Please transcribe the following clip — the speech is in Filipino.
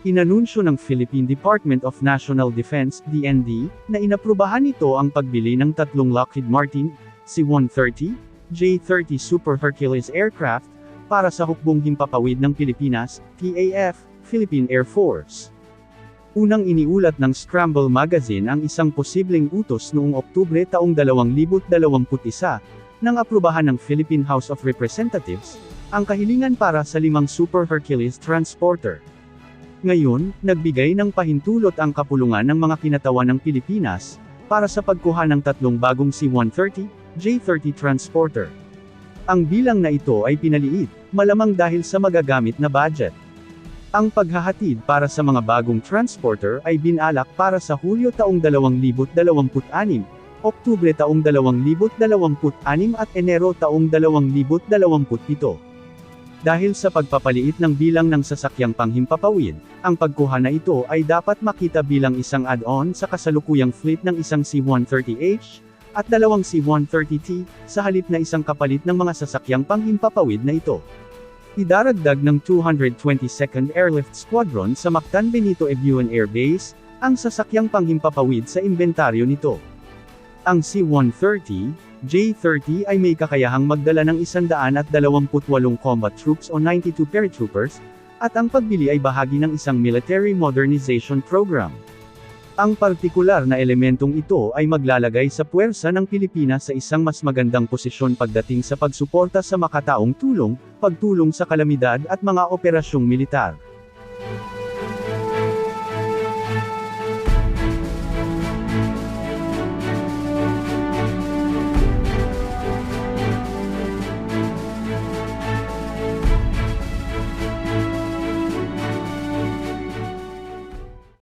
Inanunsyo ng Philippine Department of National Defense, DND, na inaprubahan nito ang pagbili ng tatlong Lockheed Martin C-130, J-30 Super Hercules aircraft, para sa hukbong himpapawid ng Pilipinas, PAF, Philippine Air Force. Unang iniulat ng Scramble Magazine ang isang posibleng utos noong Oktubre taong 2021, nang aprubahan ng Philippine House of Representatives, ang kahilingan para sa limang Super Hercules transporter. Ngayon, nagbigay ng pahintulot ang kapulungan ng mga kinatawan ng Pilipinas, para sa pagkuha ng tatlong bagong C-130, J-30 transporter. Ang bilang na ito ay pinaliit, malamang dahil sa magagamit na budget. Ang paghahatid para sa mga bagong transporter ay binalak para sa Hulyo taong 2026, Oktubre taong 2026 at Enero taong 2027. Dahil sa pagpapaliit ng bilang ng sasakyang panghimpapawid, ang pagkuha na ito ay dapat makita bilang isang add-on sa kasalukuyang fleet ng isang C-130H, at dalawang C-130T, sa halip na isang kapalit ng mga sasakyang panghimpapawid na ito. Idaragdag ng 222nd Airlift Squadron sa Mactan Benito Ebuan Air Base, ang sasakyang panghimpapawid sa inventaryo nito. Ang C-130, J-30 ay may kakayahang magdala ng 128 combat troops o 92 paratroopers, at ang pagbili ay bahagi ng isang military modernization program. Ang partikular na elementong ito ay maglalagay sa puwersa ng Pilipinas sa isang mas magandang posisyon pagdating sa pagsuporta sa makataong tulong, pagtulong sa kalamidad at mga operasyong militar.